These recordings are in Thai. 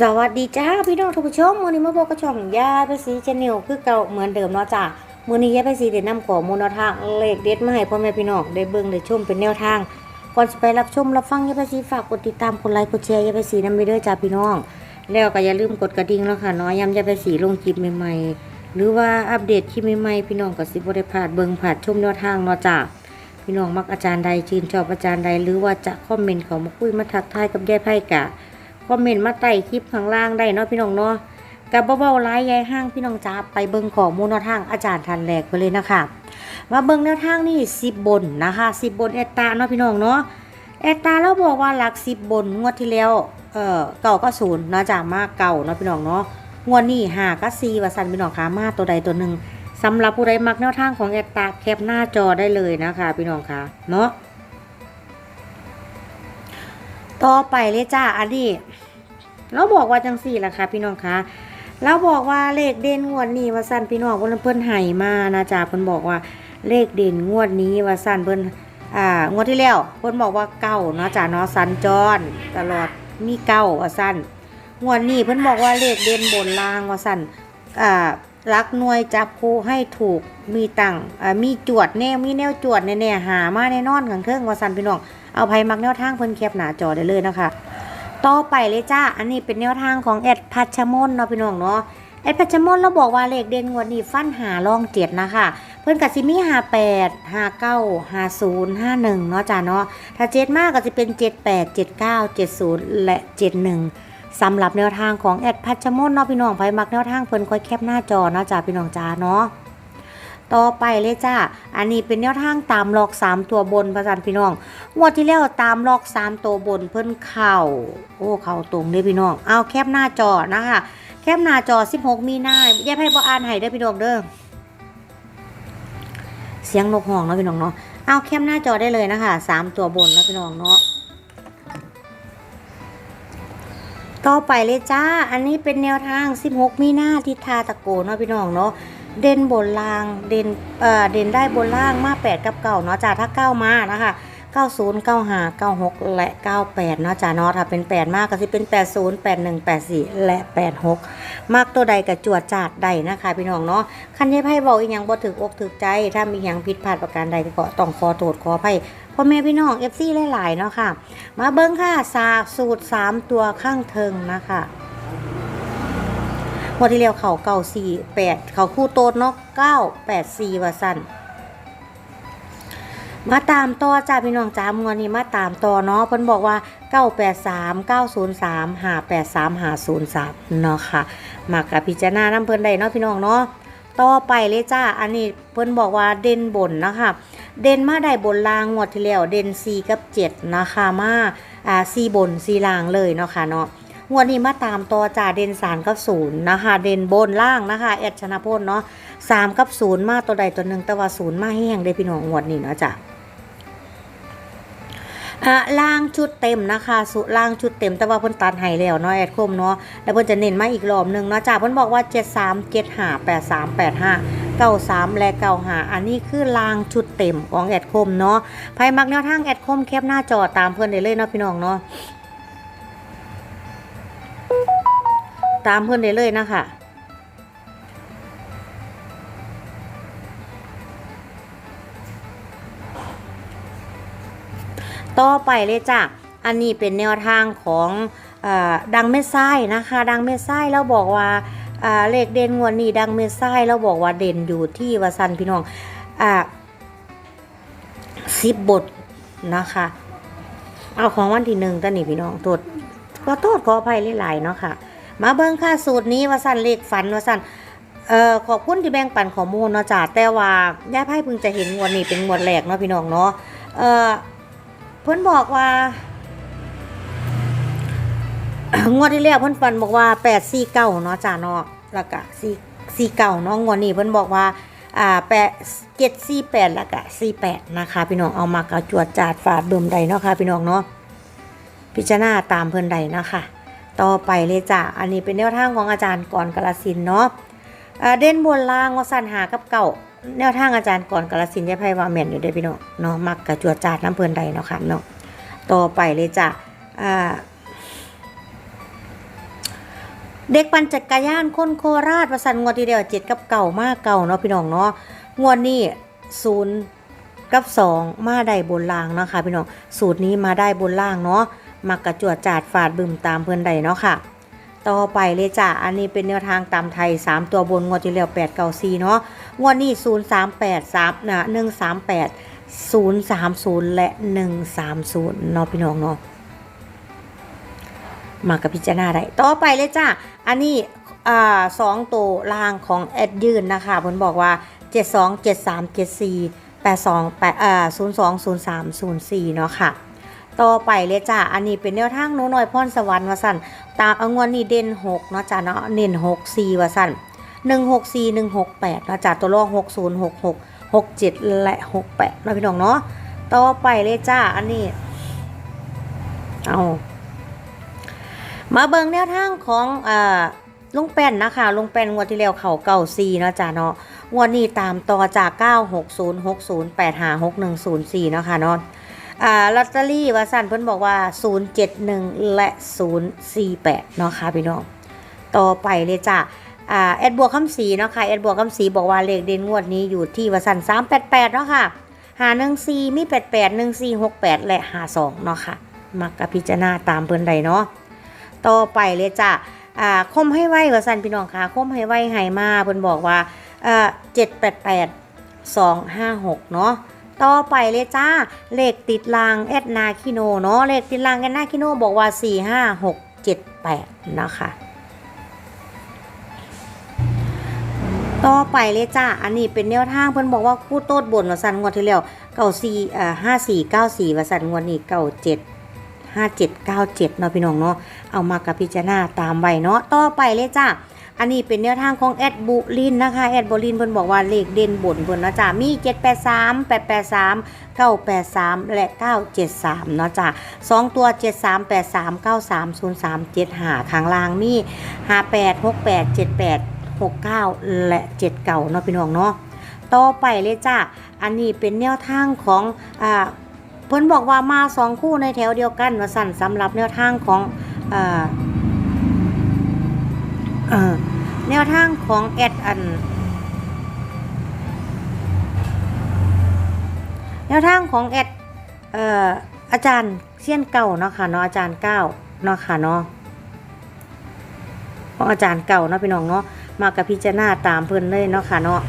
สวัสดีจ้าพี่น้องทุกผู้ชมวันนี้มาบอกกับช่องยาไปสีชาแนลคือเก่าเหมือนเดิมเนาะจ้ามือนี้ยาไปสีได้นำข้อมูลนทางเลขเด็ดมาให้พ่อแม่พี่น้องได้เบิ่งได้ชมเป็นแนวทางก่อนจะไปรับชมรับฟังยาไปสีฝากกดติดตามกดไลค์กดแชร์ยาไปสีนำไปด้อจ้าพี่น้อง แล้วก็อย่าลืมกดกระดิ่งแล้วค่ะนาะย้ำยาไปสีลงคลิปใหม่ๆหรือว่าอัปเดตคลิปใหม่ๆพี่น้องก็สิบ่ได้พลาดเบิ่งพลาดชมแนวทางเนาะจ้าพี่น้องมักอาจารย์ใดชื่นชอบอาจารย์ใดหรือว่าจะคอมเมนต์เขามาคุยมาทักทายกับยายไพ่กะ คอมเมนต์มาใต้คลิปข้างล่างได้เนาะพี่น้องเนาะกับเบาๆร้ายยายห้างพี่น้องจ้าไปเบิ่งของมูลนวทางอาจารย์ทันแรกไปเลยนะคะมาเบิ่งแนวทางนี่สิบบนนะคะสิบบนเอตตาเนาะพี่น้องเนาะเอตตาเราบอกว่าหลักสิบบนงวดที่แล้วเอ่อเก่าก็ศูนย์นะจ้ามาเก่าเนาะพี่น้องเนาะงวดนี้หาก็สี่ว่าสันพี่น้องคะมาตัวใดตัวหนึ่งสำหรับผู้ใดมักแนวทางของแอตาแคปหน้าจอได้เลยนะคะ พี่น้องคะเนาะ ต่อไปเลยจ้าอันนี้เราบอกว่าจังสี่ล่ะค่ะ พี่น้องคะเราบอกว่าเลขเด่นงวดนี้ว่าสั้นพี่น้องเพิ่นเพิ่นไห้มานะจ๊ะเพิ่นบอกว่าเลขเด่นงวดนี้ว่าสั้นเพิ่นอ่างวดที่แล้วเพิ่นบอกว่าเก้าเนาะจ้ะเนาะสันจรตลอดมีเก้าว่าสั้นงวดนี้เพิ่นบอกว่าเลขเด่นบนล่างว่าสั้นอ่ารักหน่วยจับคู่ให้ถูกมีตังอ่ามีจวดแน่มีแนวจวดแน่ๆหามาแน่นอนขังเทิงว่าสันพี่น้อง เอาไผมักแนวทางเพิ่นแคปหน้าจอได้เลยนะคะ ต่อไปเลยจ้า อันนี้เป็นแนวทางของแอดพัชมนเนาะพี่น้องเนาะแอดพัชมนเราบอกว่าเลขเด่นงวดนี้ฟันหาลองเจ็ดนะคะ เพิ่นกับซิมี่หาแปดหาเก้าหาศูนย์ห้าหนึ่งเนาะจ้าเนาะ ถ้าเจ็ดมากก็จะเป็นเจ็ดแปดเจ็ดเก้าเจ็ดศูนย์และเจ็ดหนึ่งสำหรับแนวทางของแอดพัชมนเนาะพี่น้องไผมักแนวทางเพิ่นค่อยแคปหน้าจอเนาะจ้าพี่น้องจ้าเนาะ ต่อไปเลยจ้า อันนี้เป็นแนวทางตามหลอก 3 ตัวบนประจันพี่น้องงวดที่แล้วตามหลอก 3 ตัวบนเพิ่นเข่าโอ้เข่าตรงเด้พี่น้อง เอาแคปหน้าจอนะคะ แคปหน้าจอ 16 มีนาแยกให้บ่อ่านให้เด้อพี่น้องเด้อ เสียงนกห้องเนาะพี่น้องเนาะ เอาแคปหน้าจอได้เลยนะคะสามตัวบนนะพี่น้องเนาะต่อไปเลยจ้า อันนี้เป็นแนวทาง 16 มีนาทิทาตะโกเนาะพี่น้องเนาะ เด่นบนล่าง เด่นเอ่อเด่นได้บนล่างมา8กับเก่าเนาะจ้าถ้า9มานะคะ90 95 96และ98เนาะจ้าเนาะถ้าเป็น8มากก็สิเป็น80 81 84และ86มากตัวใดกับจวดจาดใดนะคะพี่น้องเนาะคันยายไพ่บอกอีกอย่างบ่ถึกอกถึกใจ ถ้ามีอย่างผิดพลาดประการใดก็ต้องขอโทษขออภัยพ่อแม่พี่น้อง FC หลายๆเนาะค่ะ มาเบิ้งค่ะสาสูตร3ตัวข้างเทิงนะคะ งวดที่แล้วเขาเก่าสี่แปดเขาคู่โตเนาะเก้าแปดสี่ว่าสั้นมาตามต่อจ้าพี่น้องจ้ามงวดนี้มาตามต่อเนาะเพิ่นบอกว่า 983 903 583 503เนาะค่ะมากกับพิจารณาน้ำเพิ่นได้เนาะพี่น้องเนาะต่อไปเลยจ้าอันนี้เพิ่นบอกว่าเด่นบนนะคะเด่นมาได้บนลางงวดที่แล้วเด่น4กับ7นะคะมาอ่า4บน4ล่างเลยเนาะค่ะเนาะ งวดนี้มาตามต่อจ่าเด่น3กับ0นย์นะคะ เด่นบนล่างนะคะแอดชนะพลเนาะ3กับ0มาตัวใดตัวหนึ่งแต่ว่า0มาแห้งได้พี่น้องงวดนี้เนาะจ้ะอะล่างชุดเต็มนะคะสุล่างชุดเต็มแต่ว่าเพิ่นตัดให้แล้วเนาะแอดคมเนาะแล้วเพิ่นจะเน้นมาอีกรอบหนึงเนาะจ้ะเพิ่นบอกว่า 73 75 83 85 93 และ95อันนี้คือล่างชุดเต็มของแอดคมเนาะใครมักแนวทางแอดคมแคปหน้าจอตามเพื่อนได้เลยเนาะพี่น้องเนาะ ตามเพื่อนได้เลยนะคะต่อไปเลยจ้ะ อันนี้เป็นแนวทางของอดังเม็ดไส้นะคะ ดังเม็ดไส้แล้วบอกว่าเลขเด่นงวดนี้ดังเมษายเราบอกว่าเด่นอยู่ที่วาซันพี่น้องอ่าสิบบทนะคะ เอาของวันที่หนึ่งตอนนี้พี่น้องโทษขอโทษขออภัยหลายๆเนาะค่ะ มาเบิ้งค่าสูตรนี้ว่าซันเลขฝันว่าซันเอ่อขอบคุณที่แบ่งปันข้อมูลเนาะจ้าแต่ว่าย่าไพ่เพิ่งจะเห็นงวดนี้เป็นงวดแรกเนาะพี่น้องเนาะเอ่อเพิ่นบอกว่างวดที่แล้วเพิ่นฟันบอกว่าแปดสี่เก้าเนาะจ้าเนาะแล้วก็สี่สี่เก้าเนาะงวดนี้เพิ่นบอกว่าอ่าแปดเจ็ดสี่แปดแล้วก็สี่แปดนะคะ พี่น้องเอามากระจวดจาดฝาดเบิ่มใดเนาะค่ะพี่น้องเนาะพิจารณาตามเพิ่นใดนะคะ ต่อไปเลยจ้าอันนี้เป็นแนวทางของอาจารย์ก่อนกาลสินเนาะเด่นบนล่างว่าสันหากับเก่า แนวทางอาจารย์ก่อนกาลสินยายไพ่ว่าแม่นอยู่ได้พี่น้องเนาะมักกระจวดจาดน้ำเพิ่นใดเนาะค่ะเนาะต่อไปเลยจ้าอ่าเด็กปั่นจักรยานคนโคราชประสันงวดที่เดียวเจ็ดกับเก่ามากเก่าเนาะพี่น้องเนาะงวดนี้ศูนย์กับสองมาได้บนล่างเนาะค่ะพี่น้องสูตรนี้มาได้บนล่างเนาะ มักกระจวดจาดฝาดบึมตามเพื่อนใดเนาะค่ะ ต่อไปเลยจ้ะ อันนี้เป็นแนวทางตามไทย 3 ตัวบนงวดที่แล้ว8 9 4เนาะ งวดนี้ 0 3 8 3นะ1 3 8 0 3 0 และ 130 เนาะพี่น้องเนาะ มากับพิจารณาได้ ต่อไปเลยจ้ะ อันนี้อ่าสองตัวล่างของแอดยืนนะคะผมบอกว่า 72 73 74 82 8อ่า02 03 04 เนาะค่ะ ต่อไปเลยจ้ะ อันนี้เป็นแนวทางหนูน้อยพรสวรรค์วสันตามเอางวนนี่เด่น6เนาะจ้ะเนาะเน้น6 4ว่าสั่น164 168เนาะจ้ะตัวรอง60 66 67และ68เนาะพี่น้องเนาะ ต่อไปเลยจ้ะ อันนี้ เอามาเบิ่งแนวทางของอ่าลุงแป้นนะคะลุงแป้นงวดที่แล้วเข่าเก่าซีเนาะจ้ะเนาะงวดนี้ตามต่อจาก 96060 856104เนาะค่ะเนาะ อ่าลอตเตอรี่ว่าสั่นเพิ่นบอกว่า 071 และ 048 เนาะค่ะพี่น้อง ต่อไปเลยจ้ะอ่าแอดบัวคำศรีเนาะค่ะแอดบัวคำศรีบอกว่าเลขเด่นงวดนี้อยู่ที่ว่าสั่น388 เนาะค่ะหา14มี88 1468และ52เนาะค่ะ มักกับพิจารณาตามเพิ่นใดเนาะต่อไปเลยจ้ะอ่าคมให้ไวว่าสันพี่น้องค่ะคมให้ไวให้มาเพิ่นบอกว่าอ่า788 256เนาะ ต่อไปเลยจ้า เลขติดรางแอดนาคิโนเนาะ เลขติดรางแอดนาคิโนบอกว่า 4 5 6 7 8 นะคะ ต่อไปเลยจ้า อันนี้เป็นแนวทางเพิ่นบอกว่าคู่โต๊ดบนว่าสันงวดที่แล้วเก่าสี่เอ่อห้าสี่เก้าสี่ว่าสันงวดนี้เก่าเจ็ดห้าเจ็ดเก้าเจ็ดเนาะพี่น้องเนาะ เอามากับพิจารณาตามไว้เนาะ ต่อไปเลยจ้า อันนี้เป็นแนวทางของแอดบุลินนะคะแอดบุลินเพิ่นบอกว่าเลขเด่นบนเพิ่นเนาะจ้ามี 783 883 983 และ 973เนาะจ้าสองตัว 73 83 93 03 75ข้างล่างมี 58 68 78 69 และ79เนาะพี่น้องเนาะต่อไปเลยจ้าอันนี้เป็นแนวทางของอ่าเพิ่นบอกว่ามาสองคู่ในแถวเดียวกันว่าสั่นสำหรับแนวทางของอ่า แนวทางของแอดอัน แนวทางของแอดเอ่ออาจารย์เซียนเก่าเนาะค่ะเนาะอาจารย์เก้าเนาะค่ะเนาะของอาจารย์เก่าเนาะพี่น้องเนาะมากับพิจารณาตามเพิ่นเลยเนาะค่ะเนาะ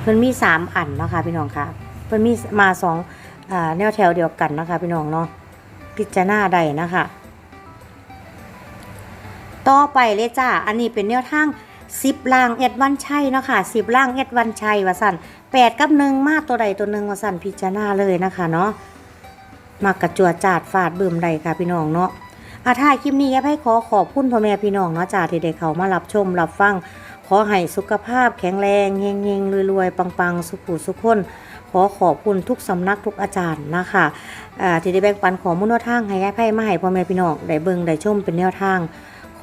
เพิ่นมีสามอันเนาะค่ะพี่น้องค่ะเพิ่นมีมาสองอแนวแถวเดียวกันนะคะพี่น้องเนาะพิจารณาได้นะคะ ต่อไปเลยจ้า อันนี้เป็นแนวทางสิบล่างเอ็ดวันชัยเนาะค่ะสิบล่างเอ็ดวันชัยว่าสั่นแปดกับหนึ่งมาตัวใดตัวหนึ่งว่าสั่นพิจารณาเลยนะคะเนาะมากระจัวจาดฟาดเบืมใดค่ะพี่น้องเนาะอาถ่ายคลิปนี้แอปให้ขอขอบคุณพ่อแม่พี่น้องเนาะจ้าที่ได้เขามารับชมรับฟัง ขอให้สุขภาพแข็งแรงเฮงเฮงรวยๆ ปังๆ สุขุสุขคน ขอขอบคุณทุกสำนักทุกอาจารย์นะคะอาที่ได้แบ่งปันขอมุนแนวทางให้แอปให้มาให้พ่อแม่พี่น้องได้เบิ่งได้ชมเป็นแนวทาง